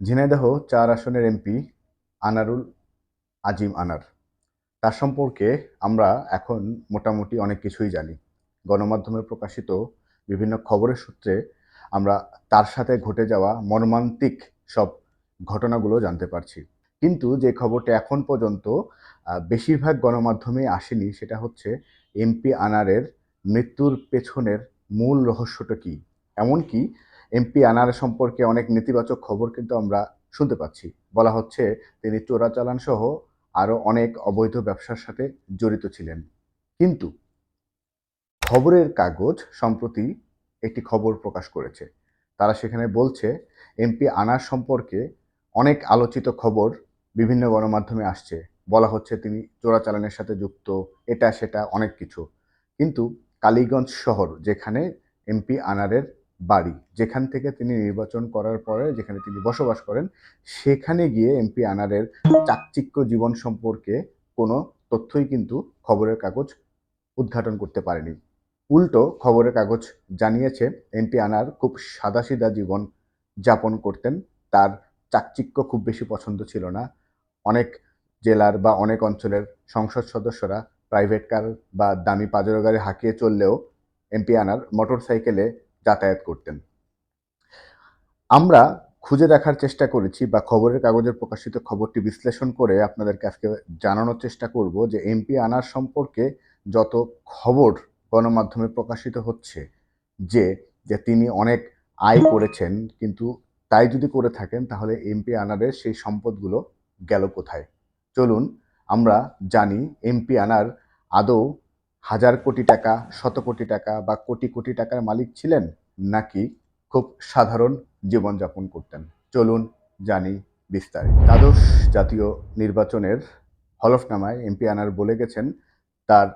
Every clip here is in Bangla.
ঝিনাইদহ চার আসনের এমপি আনারুল আজিম আনার। তার সম্পর্কে আমরা এখন মোটামুটি অনেক কিছুই জানি। গণমাধ্যমে প্রকাশিত বিভিন্ন খবরের সূত্রে আমরা তার সাথে ঘটে যাওয়া মর্মান্তিক সব ঘটনাগুলো জানতে পারছি। কিন্তু যে খবরটা এখন পর্যন্ত বেশিরভাগ গণমাধ্যমে আসেনি, সেটা হচ্ছে এমপি আনারের মৃত্যুর পেছনের মূল রহস্যটা কী? এমনকি এমপি আনার সম্পর্কে অনেক নেতিবাচক খবর কিন্তু আমরা শুনতে পাচ্ছি। বলা হচ্ছে, তিনি চোরাচালান সহ আরও অনেক অবৈধ ব্যবসার সাথে জড়িত ছিলেন। কিন্তু খবরের কাগজ সম্প্রতি একটি খবর প্রকাশ করেছে। তারা সেখানে বলছে, এমপি আনার সম্পর্কে অনেক আলোচিত খবর বিভিন্ন গণমাধ্যমে আসছে। বলা হচ্ছে, তিনি চোরাচালানের সাথে যুক্ত, এটা সেটা অনেক কিছু। কিন্তু কালীগঞ্জ শহর, যেখানে এমপি আনারের বাড়ি। যেখান থেকে তিনি নির্বাচন করার পরে যেখানে তিনি বসবাস করেন, সেখানে গিয়ে এমপি আনারের চাকচিক্য জীবন সম্পর্কে কোনো তথ্যই কিন্তু খবরের কাগজ উদ্ঘাটন করতে পারেনি। উল্টো খবরের কাগজ জানিয়েছে এমপি আনার খুব সাদাসিধা জীবন যাপন করতেন। তার চাকচিক্য খুব বেশি পছন্দ ছিল না। অনেক জেলার বা অনেক অঞ্চলের সংসদ সদস্যরা প্রাইভেট কার বা দামি পাজেরো গাড়ি হাঁকিয়ে চললেও এমপি আনার মোটর সাইকেলে যাতায়াত করতেন। আমরা খুঁজে দেখার চেষ্টা করেছি বা খবরের কাগজের প্রকাশিত খবরটি বিশ্লেষণ করে আপনাদেরকে আজকে জানানোর চেষ্টা করব যে এমপি আনার সম্পর্কে যত খবর গণমাধ্যমে প্রকাশিত হচ্ছে, যে যে তিনি অনেক আয় করেছেন, কিন্তু তাই যদি করে থাকেন তাহলে এমপি আনারের সেই সম্পদগুলো গেল কোথায়? চলুন আমরা জানি এমপি আনার আদৌ হাজার কোটি টাকা, শত কোটি টাকা বা কোটি কোটি টাকার মালিক ছিলেন নাকি খুব সাধারণ জীবনযাপন করতেন? চলুন জানি বিস্তারিত। দ্বাদশ জাতীয় নির্বাচনের হলফনামায় এমপি আনার বলে গেছেন, তার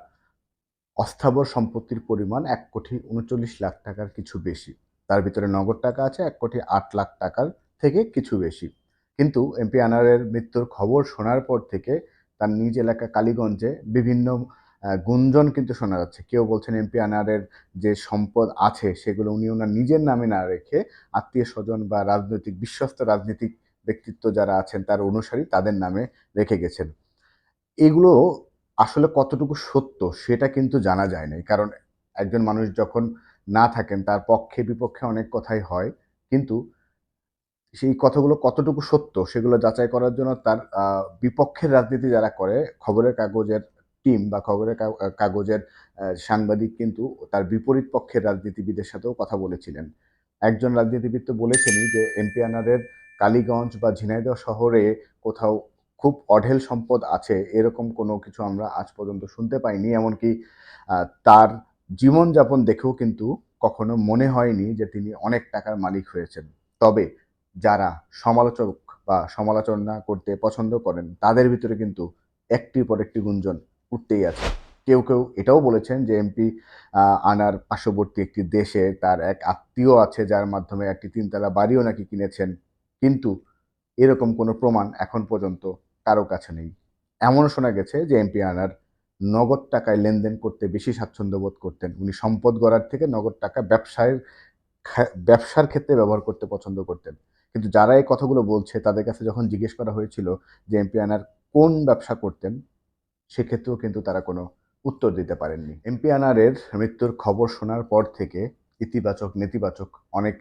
অস্থাবর সম্পত্তির পরিমাণ এক কোটি উনচল্লিশ লাখ টাকার কিছু বেশি। তার ভিতরে নগদ টাকা আছে এক কোটি আট লাখ টাকার থেকে কিছু বেশি। কিন্তু এমপি আনারের মৃত্যুর খবর শোনার পর থেকে তার নিজ এলাকা কালীগঞ্জে বিভিন্ন গুঞ্জন কিন্তু শোনা যাচ্ছে। কেউ বলছেন এমপি আনারের যে সম্পদ আছে, সেগুলো উনি ওনার নিজের নামে না রেখে আত্মীয় স্বজন বা রাজনৈতিক, বিশ্বস্ত রাজনৈতিক ব্যক্তিত্ব যারা আছেন, তার অনুসারী তাদের নামে রেখে গেছেন। এগুলো আসলে কতটুকু সত্য সেটা কিন্তু জানা যায় নাই। কারণ একজন মানুষ যখন না থাকেন, তার পক্ষে বিপক্ষে অনেক কথাই হয়, কিন্তু সেই কথাগুলো কতটুকু সত্য সেগুলো যাচাই করার জন্য তার বিপক্ষের রাজনীতি যারা করে, খবরের কাগজের টিম বা খবরের কাগজের সাংবাদিক কিন্তু তার বিপরীত পক্ষের রাজনীতিবিদের সাথেও কথা বলেছিলেন। একজন রাজনীতিবিদ তো বলেছেনই যে এমপি আনারের কালীগঞ্জ বা ঝিনাইদহ শহরে কোথাও খুব অঢেল সম্পদ আছে, এরকম কোনো কিছু আমরা আজ পর্যন্ত শুনতে পাইনি। এমনকি তার জীবনযাপন দেখেও কিন্তু কখনো মনে হয়নি যে তিনি অনেক টাকার মালিক হয়েছেন। তবে যারা সমালোচক বা সমালোচনা করতে পছন্দ করেন, তাদের ভিতরে কিন্তু একটির পর একটি গুঞ্জন। উঠতেই আছে। কেউ কেউ এটাও বলেছেন যে এমপি আনার পার্শ্ববর্তী একটি দেশে তার এক আত্মীয় আছে যার মাধ্যমে একটি তিনতলা বাড়িও নাকি কিনেছেন। কিন্তু এরকম কোনো প্রমাণ এখন পর্যন্ত কারও কাছে নেই। এমনও শোনা গেছে যে এমপি আনার নগদ টাকায় লেনদেন করতে বেশি স্বাচ্ছন্দ্য বোধ করতেন। উনি সম্পদ গড়ার থেকে নগদ টাকা ব্যবসায়ের ব্যবসার ক্ষেত্রে ব্যবহার করতে পছন্দ করতেন। কিন্তু যারা এই কথাগুলো বলছে, তাদের কাছে যখন জিজ্ঞেস করা হয়েছিল যে এমপি আনার কোন ব্যবসা করতেন সেক্ষেত্রেও কিন্তু তারা কোনো উত্তর দিতে পারেননি। এমপি আনারের মৃত্যুর খবর শোনার পর থেকে ইতিবাচক, নেতিবাচক অনেক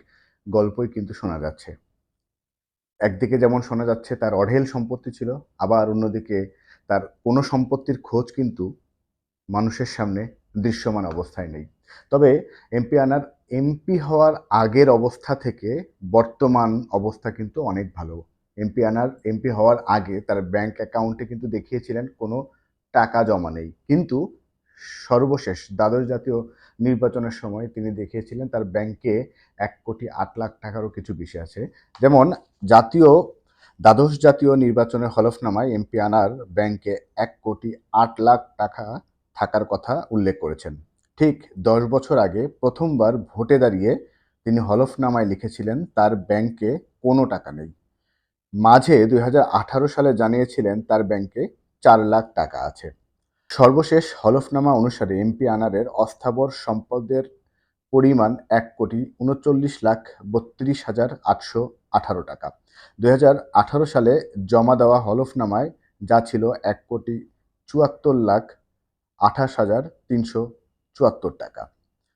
গল্পই কিন্তু শোনা যাচ্ছে। একদিকে যেমন শোনা যাচ্ছে তার অঢেল সম্পত্তি ছিল, আবার অন্যদিকে তার কোনো সম্পত্তির খোঁজ কিন্তু মানুষের সামনে দৃশ্যমান অবস্থায় নেই। তবে এমপি আনার এমপি হওয়ার আগের অবস্থা থেকে বর্তমান অবস্থা কিন্তু অনেক ভালো। এমপি আনার এমপি হওয়ার আগে তার ব্যাংক অ্যাকাউন্টে কিন্তু দেখিয়েছিলেন কোনো টাকা জমা নেই। কিন্তু সর্বশেষ দ্বাদশ জাতীয় নির্বাচনের সময় তিনি দেখিয়েছিলেন তার ব্যাংকে এক কোটি আট লাখ টাকারও কিছু বেশি আছে। যেমন জাতীয়, দ্বাদশ জাতীয় নির্বাচনের হলফনামায় এমপি আনার ব্যাংকে এক কোটি আট লাখ টাকা থাকার কথা উল্লেখ করেছেন। ঠিক দশ বছর আগে প্রথমবার ভোটে দাঁড়িয়ে তিনি হলফনামায় লিখেছিলেন, তার ব্যাংকে কোনো টাকা নেই। মাঝে দু হাজার আঠারো সালে জানিয়েছিলেন, তার ব্যাংকে চার লাখ টাকা আছে। সর্বশেষ হলফনামা অনুসারে এমপি আনারের অস্থাবর সম্পদের পরিমাণ এক কোটি উনচল্লিশ লাখ বত্রিশ হাজার আটশো আঠারো টাকা। দুই হাজার আঠারো সালে জমা দেওয়া হলফনামায় যা ছিল এক কোটি চুয়াত্তর লাখ আঠাশ হাজার তিনশো চুয়াত্তর টাকা।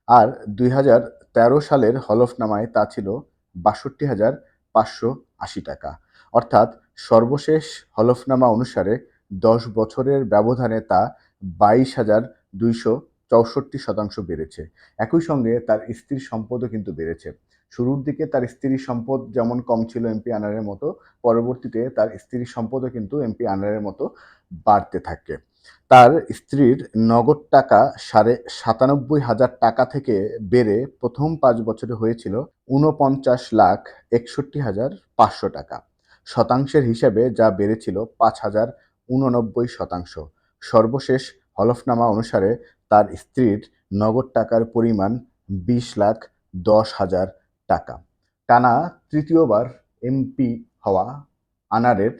আর দুই হাজার তেরো সালের হলফনামায় তা ছিল বাষট্টি হাজার পাঁচশো আশি টাকা। অর্থাৎ সর্বশেষ হলফনামা অনুসারে দশ বছরের ব্যবধানে তা বাইশ হাজার দুইশো চৌষট্টি শতাংশ বেড়েছে। একই সঙ্গে তার স্ত্রীর সম্পদও কিন্তু বেড়েছে। শুরুর দিকে তার স্ত্রীর সম্পদ যেমন কম ছিল এমপি আনারের মতো, পরবর্তীতে তার স্ত্রীর সম্পদও কিন্তু এমপি আনারের মতো বাড়তে থাকে। তার স্ত্রীর নগদ টাকা সাড়ে সাতানব্বই হাজার টাকা থেকে বেড়ে প্রথম পাঁচ বছরে হয়েছিল ঊনপঞ্চাশ লাখ একষট্টি হাজার পাঁচশো টাকা। শতাংশের হিসাবে যা বেড়েছিল পাঁচ হাজার উননব্বই শতাংশ। সর্বশেষ হলফনামা অনুসারে তার স্ত্রীর নগদ টাকার পরিমাণ বিশ লাখ দশ হাজার টাকা। টানা তৃতীয়বার এমপি হওয়া আনারের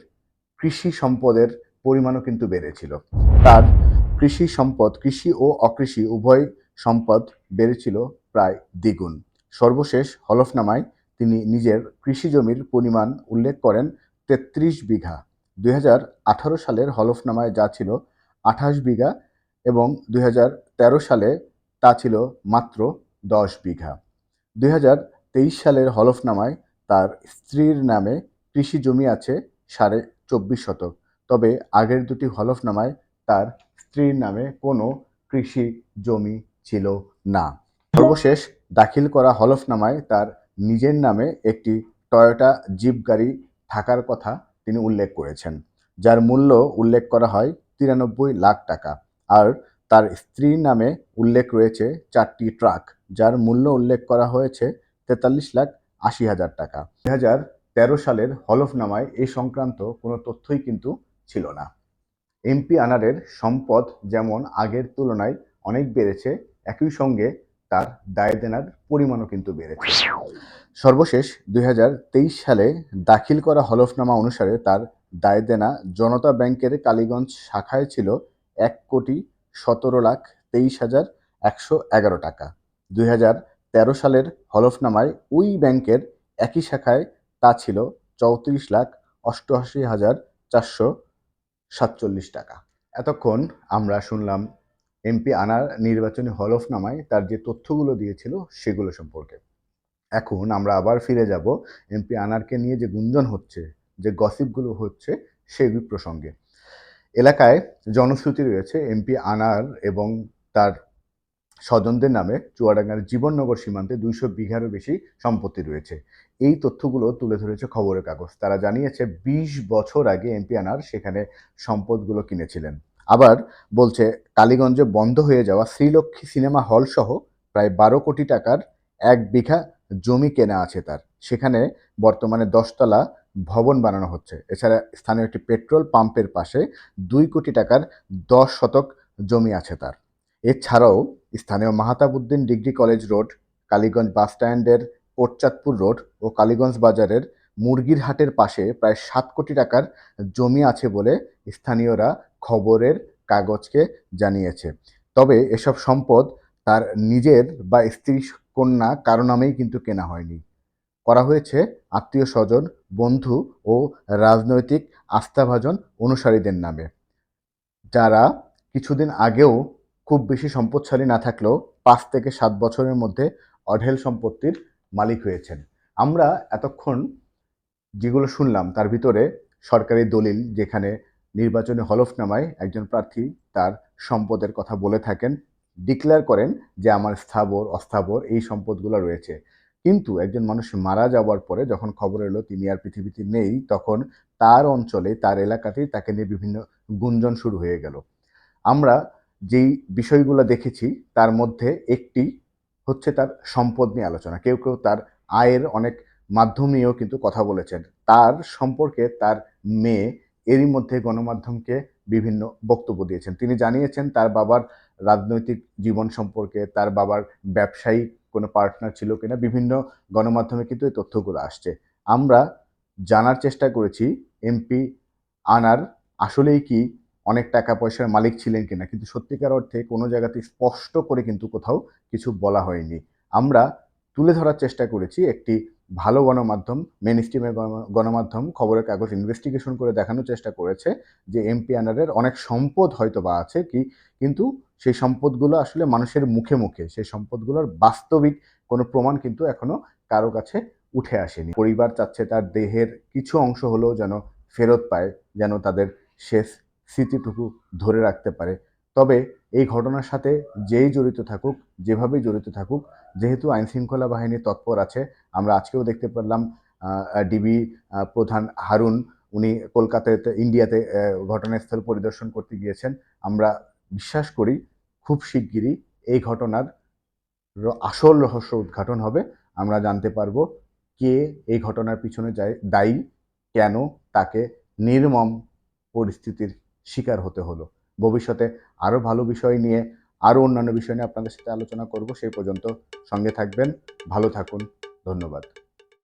কৃষি সম্পদের পরিমাণও কিন্তু বেড়েছিল। তার কৃষি সম্পদ, কৃষি ও অকৃষি উভয় সম্পদ বেড়েছিল প্রায় দ্বিগুণ। সর্বশেষ হলফনামায় তিনি নিজের কৃষি জমির পরিমাণ উল্লেখ করেন তেত্রিশ বিঘা। দুই হাজার আঠারো সালের হলফনামায় যা ছিল আঠাশ বিঘা এবং দুই হাজার তেরো সালে তা ছিল মাত্র দশ বিঘা। দুই হাজার তেইশ সালের হলফনামায় তার স্ত্রীর নামে কৃষি জমি আছে সাড়ে চব্বিশ শতক। তবে আগের দুটি হলফনামায় তার স্ত্রীর নামে কোনো কৃষি জমি ছিল না। সর্বশেষ দাখিল করা হলফনামায় তার নিজের নামে একটি টয়োটা জিপ গাড়ি থাকার কথা তিনি উল্লেখ করেছেন, যার মূল্য উল্লেখ করা হয় তিরানব্বই লাখ টাকা। আর তার স্ত্রীর নামে উল্লেখ রয়েছে চারটি ট্রাক, যার মূল্য উল্লেখ করা হয়েছে তেতাল্লিশ লাখ আশি হাজার টাকা। দুই হাজার তেরো সালের হলফনামায় এই সংক্রান্ত কোনো তথ্যই কিন্তু ছিল না। এমপি আনারের সম্পদ যেমন আগের তুলনায় অনেক বেড়েছে, একই সঙ্গে তার দায় দেনার পরিমাণও কিন্তু বেড়েছে। সর্বশেষ দুই হাজার তেইশ সালে দাখিল করা হলফনামা অনুসারে তার দায় দেনা জনতা ব্যাংকের কালীগঞ্জ শাখায় ছিল এক কোটি সতেরো লাখ তেইশ হাজার একশো এগারো টাকা। দুই তেরো সালের হলফনামায় ওই ব্যাংকের একই শাখায় তা ছিল চৌত্রিশ লাখ অষ্টআশি হাজার চারশো সাতচল্লিশ টাকা। এতক্ষণ আমরা শুনলাম এমপি আনার নির্বাচনী হলফনামায় তার যে তথ্যগুলো দিয়েছিল সেগুলো সম্পর্কে। এখন আমরা আবার ফিরে যাব এমপি আনারকে নিয়ে যে গুঞ্জন হচ্ছে, যে গসিপগুলো হচ্ছে সেই প্রসঙ্গে। এলাকায় জনশ্রুতি রয়েছে এমপি আনার এবং তার স্বজনদের নামে চুয়াডাঙ্গার জীবননগর সীমান্তে দুইশো বিঘারও বেশি সম্পত্তি রয়েছে। এই তথ্যগুলো তুলে ধরেছে খবরের কাগজ। তারা জানিয়েছে ২০ বছর আগে এমপি আনার সেখানে সম্পদগুলো কিনেছিলেন। আবার বলছে, কালীগঞ্জে বন্ধ হয়ে যাওয়া শ্রীলক্ষ্মী সিনেমা হল সহ প্রায় বারো কোটি টাকার এক বিঘা জমি কেনা আছে তার। সেখানে বর্তমানে দশতলা ভবন বানানো হচ্ছে। এছাড়া স্থানীয় একটি পেট্রোল পাম্পের পাশে দুই কোটি টাকার দশ শতক জমি আছে তার। এছাড়াও স্থানীয় Mahatabuddin degree college road, Kaliganj bus স্ট্যান্ডের কোটচাঁদপুর রোড ও কালীগঞ্জ বাজারের মুরগির হাটের পাশে প্রায় সাত কোটি টাকার জমি আছে বলে স্থানীয়রা খবরের কাগজকে জানিয়েছে। তবে এসব সম্পদ তার নিজের বা স্ত্রী কন্যা কারও নামেই কিন্তু কেনা হয়নি। করা হয়েছে আত্মীয় স্বজন, বন্ধু ও রাজনৈতিক আস্থাভাজন অনুসারীদের নামে। যারা কিছুদিন আগেও খুব বেশি সম্পদশালী না থাকলেও পাঁচ থেকে সাত বছরের মধ্যে অঢেল সম্পত্তির মালিক হয়েছেন। আমরা এতক্ষণ যেগুলো শুনলাম, তার ভিতরে সরকারি দলিল যেখানে নির্বাচনী হলফনামায় একজন প্রার্থী তার সম্পদের কথা বলে থাকেন ডিক্লেয়ার করেন যে আমার স্থাবর, অস্থাবর এই সম্পদগুলো রয়েছে। কিন্তু একজন মানুষ মারা যাওয়ার পরে যখন খবর এলো তিনি আর পৃথিবীতে নেই, তখন তার অঞ্চলে, তার এলাকাতেই তাকে নিয়ে বিভিন্ন গুঞ্জন শুরু হয়ে গেল। আমরা যেই বিষয়গুলো দেখেছি, তার মধ্যে একটি হচ্ছে তার সম্পদ নিয়ে আলোচনা। কেউ কেউ তার আয়ের অনেক মাধ্যম নিয়েও কিন্তু কথা বলেছেন। তার সম্পর্কে তার মেয়ে এরই মধ্যে গণমাধ্যমকে বিভিন্ন বক্তব্য দিয়েছেন। তিনি জানিয়েছেন তার বাবার রাজনৈতিক জীবন সম্পর্কে তার বাবার ব্যবসায়ী কোনো পার্টনার ছিল কিনা, বিভিন্ন গণমাধ্যমে কিন্তু এই তথ্যগুলো আসছে। আমরা জানার চেষ্টা করেছি এমপি আনার, আসলেই কি অনেক টাকা পয়সার মালিক ছিলেন কিনা, কিন্তু সত্যিকার অর্থে কোনো জায়গাতে স্পষ্ট করে কিন্তু কোথাও কিছু বলা হয়নি। আমরা তুলে ধরার চেষ্টা করেছি একটি ভালো গণমাধ্যম মেন স্ট্রিমের গণমাধ্যম খবরের কাগজ ইনভেস্টিগেশন করে দেখানোর চেষ্টা করেছে যে এমপি আনারের অনেক সম্পদ হয়তো বা আছে কি, কিন্তু সেই সম্পদগুলো আসলে মানুষের মুখে মুখে, সেই সম্পদগুলোর বাস্তবিক কোনো প্রমাণ কিন্তু এখনও কারও কাছে উঠে আসেনি। পরিবার চাচ্ছে তার দেহের কিছু অংশ হলেও যেন ফেরত পায়, যেন তাদের শেষ স্মৃতিটুকু ধরে রাখতে পারে। তবে এই ঘটনার সাথে যেই জড়িত থাকুক, যেভাবেই জড়িত থাকুক, যেহেতু আইন শৃঙ্খলা বাহিনী তৎপর আছে, আমরা আজকেও দেখতে পারলাম ডিবি প্রধান হারুন, উনি কলকাতাতে, ইন্ডিয়াতে ঘটনাস্থল পরিদর্শন করতে গিয়েছেন। আমরা বিশ্বাস করি খুব শিগগিরই এই ঘটনার আসল রহস্য উদ্ঘাটন হবে। আমরা জানতে পারব কে এই ঘটনার পিছনে যায়, দায়ী, কেন তাকে নির্মম পরিস্থিতির শিকার হতে হলো। ভবিষ্যতে আরও ভালো বিষয় নিয়ে আরও অন্যান্য বিষয় নিয়ে আপনাদের সাথে আলোচনা করব। সেই পর্যন্ত সঙ্গে থাকবেন, ভালো থাকুন, ধন্যবাদ।